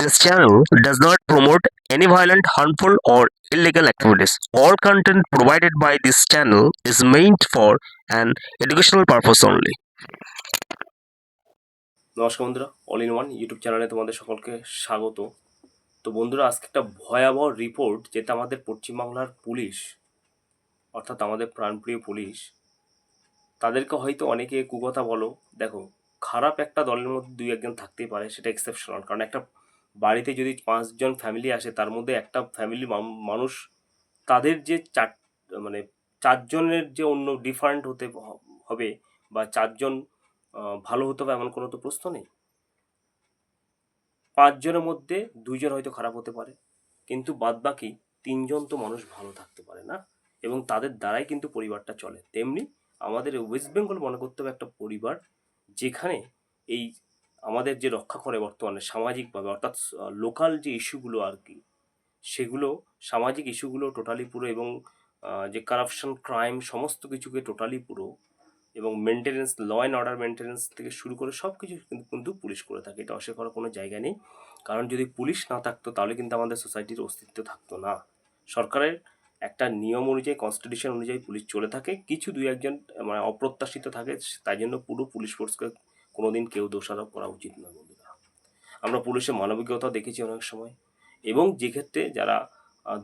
This channel does not promote any violent, harmful, or illegal activities. All content provided by this channel is meant for an educational purpose only. নমস্কার বন্ধুরা all in one YouTube চ্যানেলে তোমাদের সকলকে স্বাগত তো বন্ধুরা আজকে একটা ভয়াবহ রিপোর্ট যেটা আমাদের পশ্চিমবাংলার পুলিশ অর্থাৎ আমাদের প্রাণপ্রিয় পুলিশ তাদেরকে হয়তো অনেকে কুকথা বলো দেখো খারাপ একটা দলের মধ্যে দুই একজন থাকতেই পারে সেটা এক্সেপশনাল কারণ একটা বাড়িতে যদি পাঁচজন ফ্যামিলি আসে, তার মধ্যে একটা ফ্যামিলি মানুষ তাদের যে চার মানে চারজনের যে অন্য ডিফারেন্ট হতে হবে বা চারজন ভালো হতে হবে এমন কোনো তো প্রশ্ন নেই। পাঁচজনের মধ্যে দুইজন হয়তো খারাপ হতে পারে, কিন্তু বাদবাকি তিনজন তো মানুষ ভালো থাকতে পারে না এবং তাদের দ্বারাই কিন্তু পরিবারটা চলে। তেমনি আমাদের ওয়েস্ট বেঙ্গল মনে করতে হবে একটা পরিবার যেখানে এই আমাদের যে রক্ষা করে বর্তমানে সামাজিকভাবে, অর্থাৎ লোকাল যে ইস্যুগুলো আর কি, সেগুলো, সামাজিক ইস্যুগুলো টোটালি পুরো এবং যে কারাপশন ক্রাইম সমস্ত কিছুকে টোটালি পুরো এবং maintenance law and order maintenance থেকে শুরু করে সব কিছু কিন্তু কিন্তু পুলিশ করে থাকে। এটা অস্বীকার করার কোনো জায়গা নেই। কারণ যদি পুলিশ না থাকতো, তাহলে কিন্তু আমাদের সোসাইটির অস্তিত্ব থাকতো না। সরকারের একটা নিয়ম অনুযায়ী কনস্টিটিউশন অনুযায়ী পুলিশ চলে থাকে। কিছু দুই একজন মানে অপ্রত্যাশিত থাকে, তাই জন্য পুরো পুলিশ ফোর্সকে কোনোদিন কেউ দোষারোপ করা উচিত নয়, বন্ধুরা। আমরা পুলিশের মানবিকতা দেখেছি অনেক সময়। এবং যে ক্ষেত্রে যারা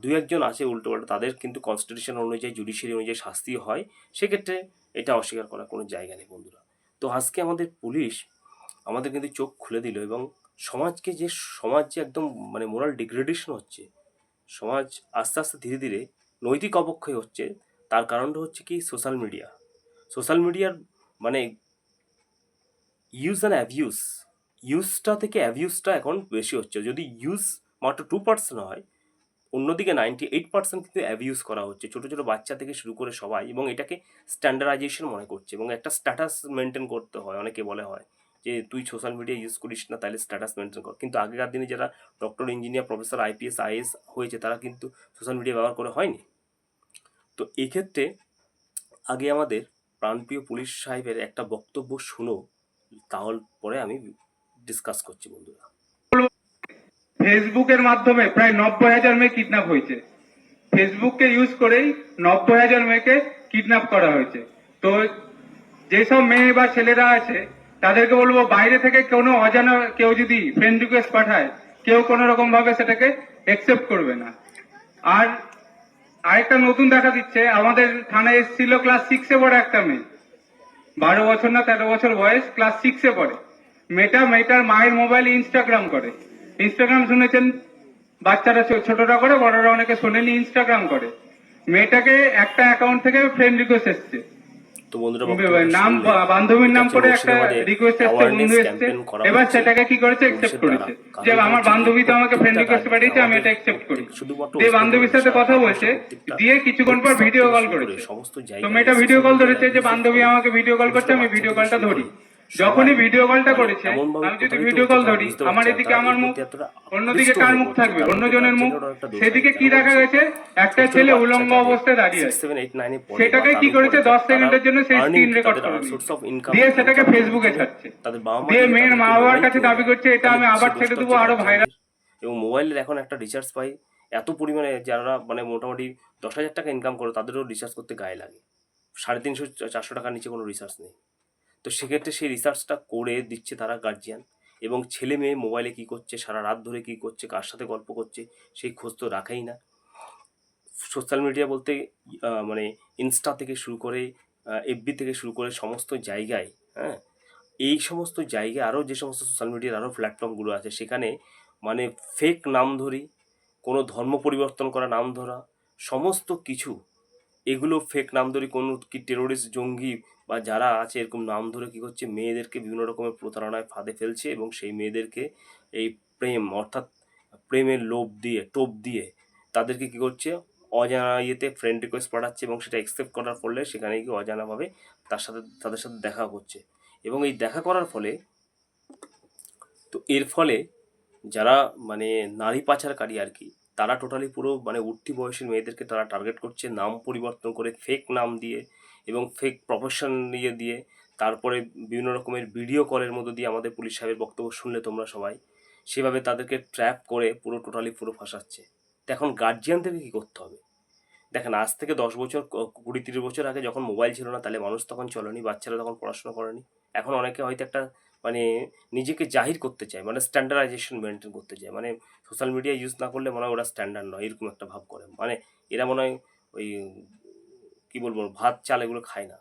দুই একজন আছে উল্টো পাল্টা তাদের কিন্তু কনস্টিটিউশন অনুযায়ী জুডিশিয়ারি অনুযায়ী শাস্তি হয়, সেক্ষেত্রে এটা অস্বীকার করার কোনো জায়গা নেই, বন্ধুরা। তো আজকে আমাদের পুলিশ আমাদের কিন্তু চোখ খুলে দিল এবং সমাজকে যে, সমাজ যে একদম মানে মোরাল ডিগ্রেডেশন হচ্ছে, সমাজ আস্তে আস্তে ধীরে ধীরে নৈতিক অবক্ষয় হচ্ছে, তার কারণটা হচ্ছে কি? সোশ্যাল মিডিয়া সোশ্যাল মিডিয়ার মানে ইউজ অ্যান্ড অ্যাভিউস ইউজটা থেকে অ্যাবিউজটা এখন বেশি হচ্ছে। যদি ইউজ মাত্র টু পার্সেন্ট হয়, অন্যদিকে নাইনটি এইট পার্সেন্ট কিন্তু অ্যাবিউজ করা হচ্ছে। ছোটো ছোটো বাচ্চা থেকে শুরু করে সবাই এবং এটাকে স্ট্যান্ডার্ডাইজেশন মনে করছে এবং একটা স্ট্যাটাস মেনটেন করতে হয়, অনেকে বলে হয় যে, তুই সোশ্যাল মিডিয়া ইউজ করিস না, তাহলে স্ট্যাটাস মেনটেন কর। কিন্তু আগেকার দিনে যারা doctor engineer professor IPS IAS হয়েছে, তারা কিন্তু সোশ্যাল মিডিয়া ব্যবহার করে হয়নি। তো এক্ষেত্রে আগে আমাদের প্রাণপ্রিয় পুলিশ সাহেবের একটা বক্তব্য শুনো। তাহলে পরে আমি ডিসকাস করছি বন্ধুরা। ফেসবুকের মাধ্যমে প্রায় নব্বই হাজার মেয়ে কিডন্যাপ হয়েছে। ফেসবুককে ইউজ করেই নব্বই হাজার মেয়েকে কিডন্যাপ করা হয়েছে। তো যেসব মেয়ে বা ছেলেরা আছে, তাদেরকে বলব বাইরে থেকে কোনো অজানা কেউ যদি ফ্রেন্ড রিকোয়েস্ট পাঠায়, কেউ কোনো রকম ভাবে সেটাকে একসেপ্ট করবে না। আর আরেকটা নতুন দেখা দিচ্ছে, আমাদের থানায় এসেছিল ক্লাস সিক্সে পড়ে একটা মেয়ে। বারো বছর না তেরো বছর বয়স ক্লাস সিক্সে পড়ে। মেয়েটা মেয়েটার মায়ের মোবাইলে ইনস্টাগ্রাম করে। ইনস্টাগ্রাম শুনেছেন বাচ্চারা ছোটরা করে, বড়রা অনেকে শোনেনি ইনস্টাগ্রাম করে। মেয়েটাকে একটা অ্যাকাউন্ট থেকে ফ্রেন্ড রিকোয়েস্ট এসছে। তো বন্ধুরা নাম বান্ধবীর নাম করে একটা রিকোয়েস্ট একটা বন্ধু এসেছে। এবার সেটাকে কি করেছে? অ্যাকসেপ্ট করেছে। যে আমার বান্ধবী তো আমাকে ফ্রেন্ড রিকোয়েস্ট পাঠিয়েছে আমি এটা অ্যাকসেপ্ট করি। যে বান্ধবীর সাথে কথা বলছে দিয়ে কিছুক্ষণ পর ভিডিও কল করেছে। সমস্ত তো মেয়েটা ভিডিও কল ধরেছে যে বান্ধবী আমাকে ভিডিও কল করছে আমি ভিডিও কলটা ধরি। যখনই ভিডিও কলটা করেছে আমি যদি ভিডিও কল ধরি আমার এদিকে আমার মুখ অন্যদিকে কার মুখ থাকবে? অন্যজনের মুখ সেদিকে কি দেখা গেছে? একটা ছেলে উলঙ্গ অবস্থায় দাঁড়িয়ে আছে সেটাকে কি করেছে? দশ সেকেন্ডের জন্য সেই স্ক্রিন রেকর্ড করে দিয়ে সেটাকে ফেসবুকে ছাড়ছে। দিয়ে মেয়ের মা বাবার কাছে দাবি করছে এটা আমি আবার ছেড়ে দেবো আরও ভাইরাল এবং মোবাইলের এখন একটা রিচার্জ পাই এত পরিমাণে যারা মানে মোটামুটি দশ হাজার টাকা ইনকাম করে তাদেরও রিচার্জ করতে গায়ে লাগে। সাড়ে তিনশো চারশো টাকার নিচে কোনো রিচার্জ নেই তো সেক্ষেত্রে সেই রিসার্চটা করে দিচ্ছে তারা গার্জিয়ান এবং ছেলে মেয়ে মোবাইলে কী করছে, সারা রাত ধরে কী করছে, কার সাথে গল্প করছে, সেই খোঁজ তো রাখেই না। সোশ্যাল মিডিয়া বলতে মানে ইনস্টা থেকে শুরু করে এফবি থেকে শুরু করে সমস্ত জায়গায় হ্যাঁ? এই সমস্ত জায়গায় আরও যে সমস্ত সোশ্যাল মিডিয়ার আরও প্ল্যাটফর্মগুলো আছে, সেখানে মানে ফেক নাম ধরি, কোনো ধর্ম পরিবর্তন করা নাম ধরা, সমস্ত কিছু এগুলো ফেক নাম ধরে কোনো কি টেরোরিস্ট জঙ্গি বা যারা আছে এরকম নাম ধরে কী করছে, মেয়েদেরকে বিভিন্ন রকমের প্রতারণায় ফাঁদে ফেলছে এবং সেই মেয়েদেরকে এই প্রেম অর্থাৎ প্রেমের লোভ দিয়ে, টোপ দিয়ে তাদেরকে কী করছে, অজানা ইয়েতে ফ্রেন্ড রিকোয়েস্ট পাঠাচ্ছে এবং সেটা অ্যাকসেপ্ট করার ফলে সেখানে গিয়ে অজানাভাবে তার সাথে, তাদের সাথে দেখা করছে এবং এই দেখা করার ফলে তো এর ফলে যারা মানে নারী পাচারকারী আর কি তারা টোটালি পুরো মানে উঠতি বয়সের মেয়েদেরকে তারা টার্গেট করছে নাম পরিবর্তন করে ফেক নাম দিয়ে এবং ফেক প্রফেশন নিয়ে দিয়ে। তারপরে বিভিন্ন রকমের ভিডিও কলের মধ্যে দিয়ে আমাদের পুলিশ সাহেবের বক্তব্য শুনলে তোমরা সবাই। সেভাবে তাদেরকে ট্র্যাপ করে পুরো টোটালি পুরো ফাঁসাচ্ছে। তো এখন গার্জিয়ানদেরকে কী করতে হবে? দেখেন, আজ থেকে দশ বছর কুড়ি তিরিশ বছর আগে যখন মোবাইল ছিল না, তাহলে মানুষ তখন চলেনি, বাচ্চারা তখন পড়াশোনা করেনি। এখন অনেকে হয়তো একটা মানে নিজেকে জাহির করতে চায় মানে স্ট্যান্ডার্ডাইজেশন মেনটেন করতে চায়। মানে সোশ্যাল মিডিয়া ইউজ না করলে মনে হয় ওরা স্ট্যান্ডার্ড নয়, এরকম একটা ভাব করে। মানে এরা মনে হয় ওই কী বলব, ভাত, চাল এগুলো খায় না।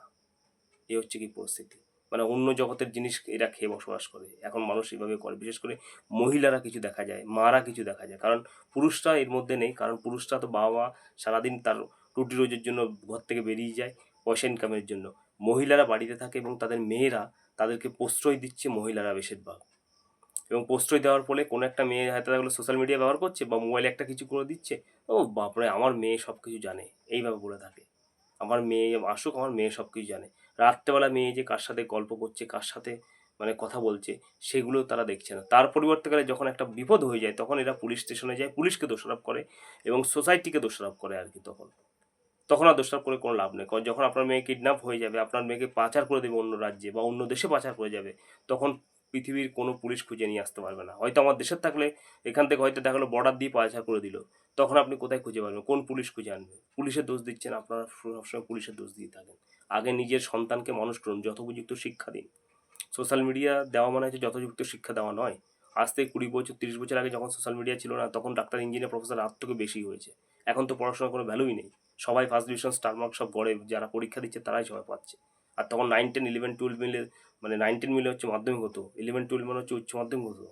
এ হচ্ছে কি পরিস্থিতি। মানে অন্য জগতের জিনিস এরা খেয়ে বসবাস করে। এখন মানুষ এভাবে করে। বিশেষ করে মহিলারা কিছু দেখা যায়, মারা কিছু দেখা যায়। কারণ পুরুষরা এর মধ্যে নেই। কারণ পুরুষরা তো বাবা মা সারাদিন তার রুটি রোজের জন্য ঘর থেকে বেরিয়ে যায়, পয়সা ইনকামের জন্য। মহিলারা বাড়িতে থাকে এবং তাদের মেয়েরা তাদেরকে প্রশ্রয় দিচ্ছে মহিলারা বেশিরভাগ। এবং প্রশ্রয় দেওয়ার ফলে কোনো একটা মেয়ে হয়তো দেখল সোশ্যাল মিডিয়া ব্যবহার করছে বা মোবাইলে একটা কিছু করে দিচ্ছে, ও বাপরে, আমার মেয়ে সব কিছু জানে। এইভাবে বলে থাকে। আমার মেয়ে আসুক, আমার মেয়ে সব কিছু জানে। রাত্রেবেলা মেয়ে যে কার সাথে গল্প করছে, কার সাথে মানে কথা বলছে, সেগুলো তারা দেখছে না। তার পরিবর্তেকালে যখন একটা বিপদ হয়ে যায়, তখন এরা পুলিশ স্টেশনে যায় পুলিশকে দোষারোপ করে এবং সোসাইটিকে দোষারোপ করে আর কি তখন। তখন আর দোষারোপ করে কোনো লাভ নেই। কারণ যখন আপনার মেয়ে কিডন্যাপ হয়ে যাবে, আপনার মেয়েকে পাচার করে দেবে অন্য রাজ্যে বা অন্য দেশে পাচার করে যাবে, তখন পৃথিবীর কোনো পুলিশ খুঁজে নিয়ে আসতে পারবে না। হয়তো আমার দেশের থাকলে, এখান থেকে হয়তো দেখা গেলো বর্ডার দিয়ে পাচার করে দিল, তখন আপনি কোথায় খুঁজে পাবেন? কোন পুলিশ খুঁজে আনবে? পুলিশের দোষ দিচ্ছেন আপনারা, সবসময় পুলিশের দোষ দিয়ে থাকেন। আগে নিজের সন্তানকে মানুষ করুন যথোপযুক্ত শিক্ষা দিন। সোশ্যাল মিডিয়া দেওয়া মানে হচ্ছে যথোপযুক্ত শিক্ষা দেওয়া নয়। আজ থেকে কুড়ি বছর, তিরিশ বছর আগে যখন সোশ্যাল মিডিয়া ছিল না, তখন ডাক্তার ইঞ্জিনিয়ার প্রফেসর আর থেকে বেশি হয়েছে। এখন তো পড়াশোনার কোনো ভ্যালুই নেই। সবাই ফার্স্ট ডিভিশন স্টার মার্ক সব গড়ে, যারা পরীক্ষা দিচ্ছে তারাই সবাই পাচ্ছে। আর তখন নাইন টেন ইলেভেন টুয়েলভ মিলে মানে নাইন টেন মিলে হচ্ছে মাধ্যমিক হতো ইলেভেন টুয়েলভ মানে হচ্ছে উচ্চ মাধ্যমিক হতো।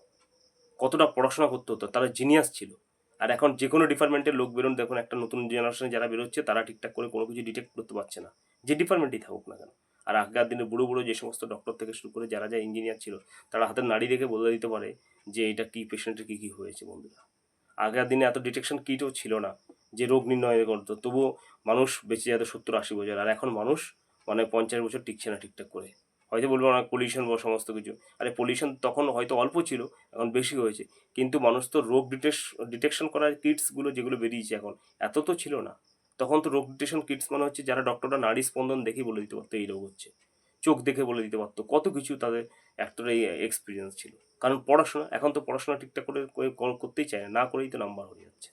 কতটা পড়াশোনা করতে হতো, তারা জিনিয়াস ছিল। আর এখন যে কোনো ডিপার্টমেন্টের লোক বেরোন, দেখুন একটা নতুন জেনারেশনে যারা বেরোচ্ছে, তারা ঠিকঠাক করে কোনো কিছু ডিটেক্ট করতে পারছে না। যে ডিপার্টমেন্টেই থাকুক না কেন। আর আগেকার দিনে বুড়ো বুড়ো যে সমস্ত ডক্টর থেকে শুরু করে যারা যা ইঞ্জিনিয়ার ছিল, তারা হাতের নাড়ি দেখে বলে দিতে পারে যে এটা কী পেশেন্টের কী কী হয়েছে বন্ধুরা? আগেকার দিনে এত ডিটেকশন কিটও ছিল না যে রোগ নির্ণয় করতো। তবুও মানুষ বেঁচে যেত সত্তর আশি বছর। আর এখন মানুষ মানে পঞ্চাশ বছর টিকছে না ঠিকঠাক করে। হয়তো বলব না পলিউশন বা সমস্ত কিছু। আরে পলিউশন তখন হয়তো অল্প ছিল, এখন বেশি হয়েছে। কিন্তু মানুষ তো রোগ ডিটেক্স ডিটেকশন করার কিটসগুলো যেগুলো বেরিয়েছে এখন, এত তো ছিল না। তখন তো রোগ ডিটেকশন কিটস মানে হচ্ছে যারা ডক্টররা নাড়ি স্পন্দন দেখেই বলে দিতে পারতো এই রোগ হচ্ছে। চোখ দেখে বলে দিতে পারতো। কত কিছু তাদের একটা এক্সপিরিয়েন্স ছিল। কারণ পড়াশোনা, এখন তো পড়াশোনা ঠিকঠাক করে করে- কর- করতেই চায় না না করেই তো নাম্বার হয়ে যাচ্ছে।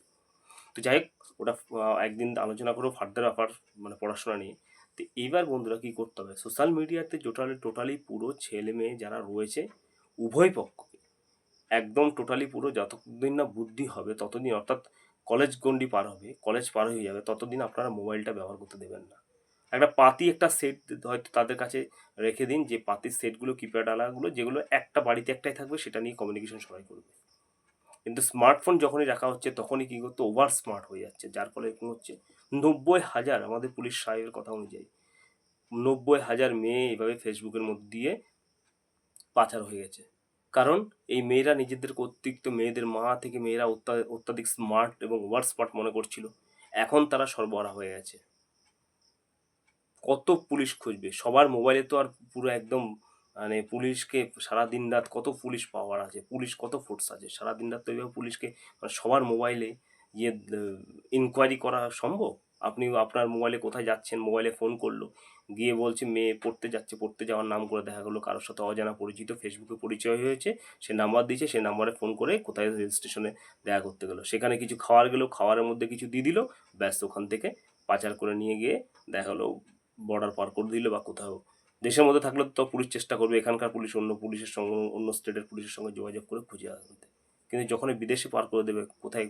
তো যাই হোক, ওটা একদিন আলোচনা করব ফার্দার ব্যাপার মানে পড়াশোনা নিয়ে। তো এইবার বন্ধুরা কী করতে হবে? সোশ্যাল মিডিয়াতে টোটালি টোটালি পুরো ছেলে মেয়ে যারা রয়েছে, উভয় পক্ষ একদম টোটালি পুরো যতদিন না বুদ্ধি হবে, ততদিন অর্থাৎ কলেজ গন্ডি পার হবে কলেজ পার হয়ে যাবে, ততদিন আপনারা মোবাইলটা ব্যবহার করতে দেবেন না। একটা পাতি, একটা সেট হয়তো তাদের কাছে রেখে দিন যে পাতির সেটগুলো কিপ্যাড আলাগুলো যেগুলো একটা বাড়িতে একটাই থাকবে, সেটা নিয়ে কমিউনিকেশন সবাই করবে। কিন্তু স্মার্টফোন যখনই রাখা হচ্ছে, তখনই কী করতে? ওভার স্মার্ট হয়ে যাচ্ছে, যার ফলে এরকম হচ্ছে? নব্বই হাজার, আমাদের পুলিশ সাহেবের কথা অনুযায়ী, নব্বই হাজার মেয়ে এইভাবে ফেসবুকের মধ্যে দিয়ে পাচার হয়ে গেছে। কারণ এই মেয়েরা নিজেদের কর্তৃত্ব, মেয়েদের মা থেকে মেয়েরা অত্যা- অত্যাধিক স্মার্ট এবং ওভার স্মার্ট মনে করছিল। এখন তারা সরবরাহ হয়ে গেছে। কত পুলিশ খুঁজবে? সবার মোবাইলে তো আর পুরো একদম মানে পুলিশকে সারা দিন রাত কত পুলিশ পাওয়ার আছে? পুলিশ কত ফোর্স আছে? সারা দিন রাত তো এইভাবে পুলিশকে মানে সবার মোবাইলে ইয়ে ইনকোয়ারি করা সম্ভব? আপনি আপনার মোবাইলে কোথায় যাচ্ছেন? মোবাইলে ফোন করল, গিয়ে বলছে, মেয়ে পড়তে যাচ্ছে, পড়তে যাওয়ার নাম করে দেখা গেলো, কারোর সাথে অজানা পরিচিত ফেসবুকে পরিচয় হয়েছে, সে নাম্বার দিয়েছে, সে নাম্বারে ফোন করে কোথায় রেল স্টেশনে দেখা করতে গেলো। সেখানে কিছু খাওয়ার গেলো, খাওয়ারের মধ্যে কিছু দিয়ে দিল, ব্যাস ওখান থেকে পাচার করে নিয়ে গিয়ে দেখা গেলো বর্ডার পার করে দিলে বা কোথাও। দেশের মধ্যে থাকলে তো পুলিশ চেষ্টা করবে, এখানকার পুলিশ অন্য পুলিশের সঙ্গে, অন্য স্টেটের পুলিশের সঙ্গে যোগাযোগ করে খুঁজে আনতে কিন্তু যখনই বিদেশে পার করে দেবে, কোথায়,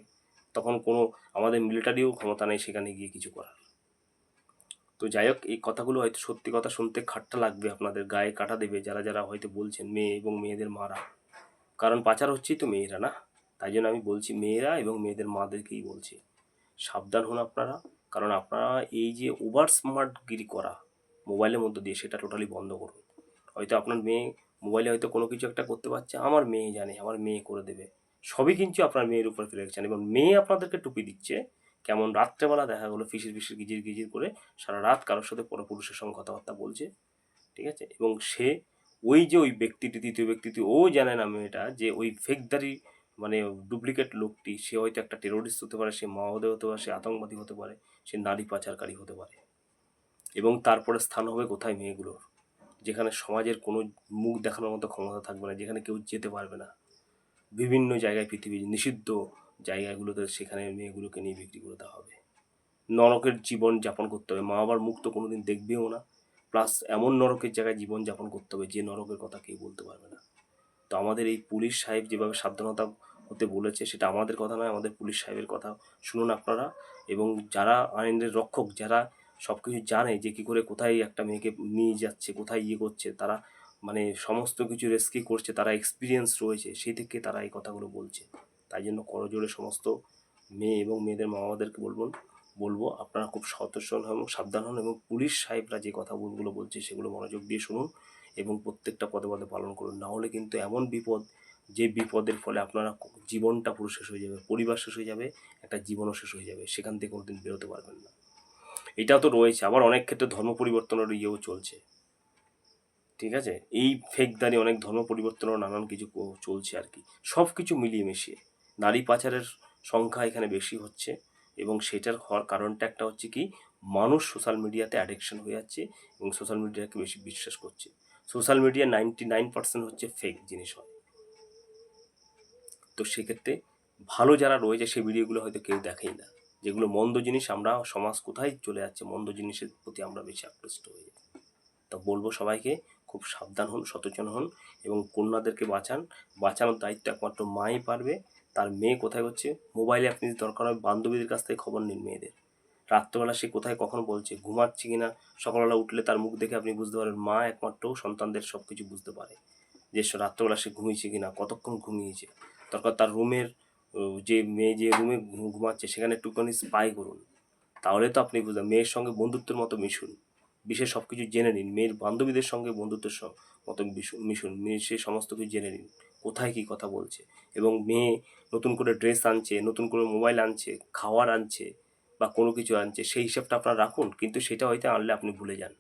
তখন কোনো আমাদের মিলিটারিও ক্ষমতা নেই সেখানে গিয়ে কিছু করার। তো যাই হোক, এই কথাগুলো হয়তো সত্যি কথা শুনতে খাট্টা লাগবে, আপনাদের গায়ে কাটা দেবে যারা যারা হয়তো বলছেন মেয়ে এবং মেয়েদের মারা। কারণ পাচার হচ্ছেই তো মেয়েরা না? তাই জন্য আমি বলছি মেয়েরা এবং মেয়েদের মাদেরকেই বলছি। সাবধান হন আপনারা। কারণ আপনারা এই যে ওভার স্মার্টগিরি করা মোবাইলের মধ্যে দিয়ে সেটা টোটালি বন্ধ করুন। হয়তো আপনার মেয়ে মোবাইলে হয়তো কোনো কিছু একটা করতে পারছে, আমার মেয়ে জানে, আমার মেয়ে করে দেবে। সবই কিন্তু আপনার মেয়ের উপর ফেলে রেখেছেন এবং মেয়ে আপনাদেরকে টুপি দিচ্ছে। কেমন রাত্রেবেলা দেখা গেলো ফিসির ফিসির, গিজির গিজির করে সারা রাত কারোর সাথে পরপুরুষের সঙ্গে কথাবার্তা বলছে, ঠিক আছে? এবং সে ওই যে ওই ব্যক্তিটি তৃতীয় ব্যক্তিটি, ও জানে না মেয়েটা যে ওই ফেকদারি মানে ডুপ্লিকেট লোকটি, সে হয়তো একটা টেরোরিস্ট হতে পারে, সে মাওদে হতে পারে, সে আতঙ্কবাদী হতে পারে। সে নারী পাচারকারী হতে পারে। এবং তারপরে স্থান হবে কোথায় মেয়েগুলোর? যেখানে সমাজের কোনো মুখ দেখানোর মতো ক্ষমতা থাকবে না, যেখানে কেউ যেতে পারবে না। বিভিন্ন জায়গায় পৃথিবীর নিষিদ্ধ জায়গাগুলোতে সেখানে মেয়েগুলোকে নিয়ে বিক্রি করে দেওয়া হবে। নরকের জীবন যাপন করতে হবে। মা বাবার মুখ তো কোনোদিন দেখবেও না। প্লাস এমন নরকের জায়গায় জীবন যাপন করতে হবে যে নরকের কথা কেউ বলতে পারবে না। তো আমাদের এই পুলিশ সাহেব যেভাবে সাবধানতা হতে বলেছে, সেটা আমাদের কথা নয়, আমাদের পুলিশ সাহেবের কথা শুনুন আপনারা। এবং যারা আইনের রক্ষক, যারা সব কিছু জানে যে কী করে কোথায় একটা মেয়েকে নিয়ে যাচ্ছে, কোথায় ইয়ে করছে, তারা মানে সমস্ত কিছু রেস্কিউ করছে, তারা এক্সপিরিয়েন্স রয়েছে, সেই থেকে তারা এই কথাগুলো বলছে। তাই জন্য করজোড়ে সমস্ত মেয়ে এবং মেয়েদের মা বাবাদেরকে বলব বলব আপনারা খুব সতর্ক হন এবং সাবধান হন এবং পুলিশ সাহেবরা যে কথাগুলো বলছে সেগুলো মনোযোগ দিয়ে শুনুন এবং প্রত্যেকটা পদে পদে পালন করুন। না হলে কিন্তু এমন বিপদ যে বিপদের ফলে আপনারা জীবনটা পুরো শেষ হয়ে যাবে, পরিবার শেষ হয়ে যাবে, একটা জীবনও শেষ হয়ে যাবে, সেখান থেকে কোনোদিন বেরোতে পারবেন না। এটাও তো রয়েছে, আবার অনেক ক্ষেত্রে ধর্ম পরিবর্তনের ইয়েও চলছে। ঠিক আছে? এই ফেক ফেকদারি অনেক ধর্ম পরিবর্তনের নানান কিছু চলছে আর কি। সব কিছু মিলিয়ে মিশিয়ে। নারী পাচারের সংখ্যা এখানে বেশি হচ্ছে এবং সেটার হওয়ার কারণটা একটা হচ্ছে কি, মানুষ সোশ্যাল মিডিয়াতে অ্যাডিকশন হয়ে যাচ্ছে এবং সোশ্যাল মিডিয়াকে বেশি বিশ্বাস করছে। Social media ninety nine percent হচ্ছে ফেক জিনিস হয়। তো সেক্ষেত্রে ভালো যারা রয়েছে সেই ভিডিওগুলো হয়তো কেউ দেখেই না। যেগুলো মন্দ জিনিস আমরা সমাজ কোথায় চলে যাচ্ছে, মন্দ জিনিসের প্রতি আমরা বেশি আকৃষ্ট হয়ে যাই। তো বলব সবাইকে খুব সাবধান হন, সচেতন হন এবং কন্যাদেরকে বাঁচান। বাঁচানোর দায়িত্ব একমাত্র মাই পারবে। তার মেয়ে কোথায় হচ্ছে? মোবাইলে আপনি দরকার হয় বান্ধবীদের কাছ থেকে খবর নিন মেয়েদের। রাত্রেবেলা সে কোথায়, কখন বলছে, ঘুমাচ্ছে কি না সকালবেলা উঠলে তার মুখ দেখে আপনি বুঝতে পারেন মা একমাত্র সন্তানদের সব কিছু বুঝতে পারে। যে রাত্রেবেলা সে ঘুমিয়েছে কি না কতক্ষণ ঘুমিয়েছে? দরকার তার রুমের যে মেয়ে যে রুমে ঘুমাচ্ছে, সেখানে একটুখানি স্পাই করুন। তাহলে তো আপনি বুঝলেন মেয়ের সঙ্গে বন্ধুত্বের মতো মিশুন। বিশেষ সব কিছু জেনে নিন। মেয়ের বান্ধবীদের সঙ্গে বন্ধুত্বের মতো মিশু- মিশুন। মেয়ে সে সমস্ত কিছু জেনে নিন। কোথায় কী কথা বলছে? এবং মেয়ে নতুন করে ড্রেস আনছে, নতুন করে মোবাইল আনছে, খাওয়ার আনছে, বা কোনো কিছু আনছে, সেই হিসাবটা আপনার রাখুন। কিন্তু সেটা হয়তো আনলে আপনি ভুলে যান।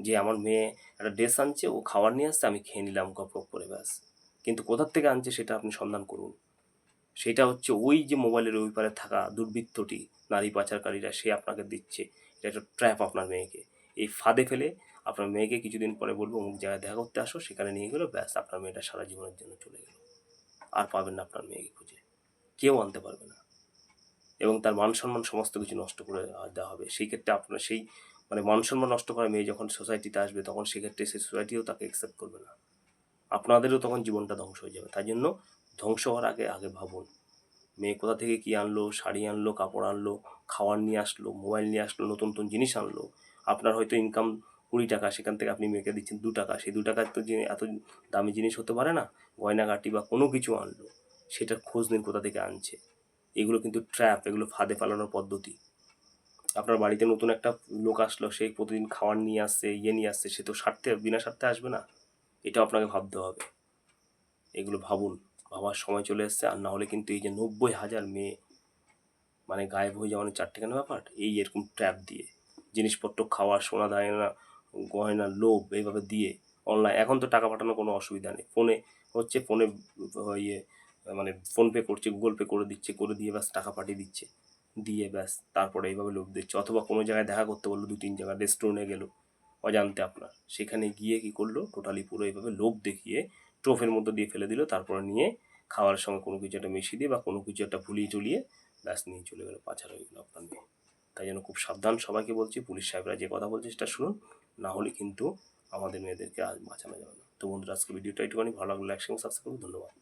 যে আমার মেয়ে একটা ড্রেস আনছে, ও খাবার নিয়ে আসছে, আমি খেয়ে নিলাম গপ গপ করে ব্যাস। কিন্তু কোথার থেকে আনছে সেটা আপনি সন্ধান করুন। সেটা হচ্ছে ওই যে মোবাইলের ওই পারে থাকা দুর্বৃত্তটি, নারী পাচারকারীরা, সে আপনাকে দিচ্ছে। এটা একটা ট্র্যাপ আপনার মেয়েকে। এই ফাঁদে ফেলে আপনার মেয়েকে কিছুদিন পরে বলব, অমুক জায়গায় দেখা করতে আসো, সেখানে নিয়ে গেলো, ব্যাস, আপনার মেয়েটা সারা জীবনের জন্য চলে গেল। আর পাবেন না আপনার মেয়েকে খুঁজে। কেউ আনতে পারবে না। এবং তার মান সম্মান সমস্ত কিছু নষ্ট করে দেওয়া হবে। সেই ক্ষেত্রে আপনার সেই মানে মান সম্মান নষ্ট করা মেয়ে যখন সোসাইটিতে আসবে, তখন সেক্ষেত্রে সেই সোসাইটিও তাকে অ্যাকসেপ্ট করবে না। আপনাদেরও তখন জীবনটা ধ্বংস হয়ে যাবে। তাই জন্য ধ্বংস হওয়ার আগে আগে ভাবুন। মেয়ে কোথা থেকে কী আনলো, শাড়ি আনলো, কাপড় আনলো, খাওয়ার নিয়ে আসলো, মোবাইল নিয়ে আসলো, নতুন নতুন জিনিস আনলো, আপনার হয়তো ইনকাম কুড়ি টাকা, সেখান থেকে আপনি মেয়েকে দিচ্ছেন দু টাকা, সেই দু টাকার তো এত দামি জিনিস হতে পারে না, গয়নাগাটি বা কোনো কিছু আনলো, সেটার খোঁজ নিন কোথা থেকে আনছে। এগুলো কিন্তু ট্র্যাপ এগুলো ফাঁদে ফেলানোর পদ্ধতি। আপনার বাড়িতে নতুন একটা লোক আসলো, সে প্রতিদিন খাওয়ার নিয়ে আসছে ইয়ে নিয়ে আসছে, সে তো স্বার্থে, বিনা স্বার্থে আসবে না? এটা আপনাকে ভাবতে হবে। এগুলো ভাবুন। ভাবার সময় চলে এসছে, আর না হলে কিন্তু এই যে নব্বই হাজার মেয়ে মানে গায়েব হয়ে যাওয়ার চারটে কেন ব্যাপার? এই এরকম ট্র্যাপ দিয়ে, জিনিসপত্র খাওয়া, সোনা দায়না, গয়না, লোভ এইভাবে দিয়ে অনলাইন এখন তো টাকা পাঠানোর কোনো অসুবিধা নেই। ফোনে হচ্ছে, ফোনে ইয়ে মানে ফোনপে করছে গুগল পে করে দিচ্ছে, করে দিয়ে ব্যাস টাকা পাঠিয়ে দিচ্ছে। দিয়ে ব্যাস, তারপরে এইভাবে লোভ দিচ্ছে। অথবা কোনো জায়গায় দেখা করতে বলল দু তিন জায়গায় রেস্টুরেন্টে গেলো। অজান্তে আপনার। সেখানে গিয়ে কি করল? টোটালি পুরো এইভাবে লোভ দেখিয়ে টোফের মধ্যে দিয়ে ফেলে দিল, তারপরে নিয়ে খাওয়ার সঙ্গে কোনো কিছু একটা মিশিয়ে দিয়ে বা কোনো কিছু একটা ভুলিয়ে টুলিয়ে ব্যাস নিয়ে চলে গেলো, পাচার হয়ে গেলো আপনার মেয়ে। তাই জন্য খুব সাবধান সবাইকে বলছি, পুলিশ সাহেবরা যে কথা বলছে সেটা শুনুন, না হলে কিন্তু আমাদের মেয়েদেরকে আজ বাঁচানো যাবে না। তো বন্ধুরা আজকে ভিডিওটা একটুখানি ভালো লাগলে একসঙ্গে সাবস্ক্রাইব করুন, ধন্যবাদ।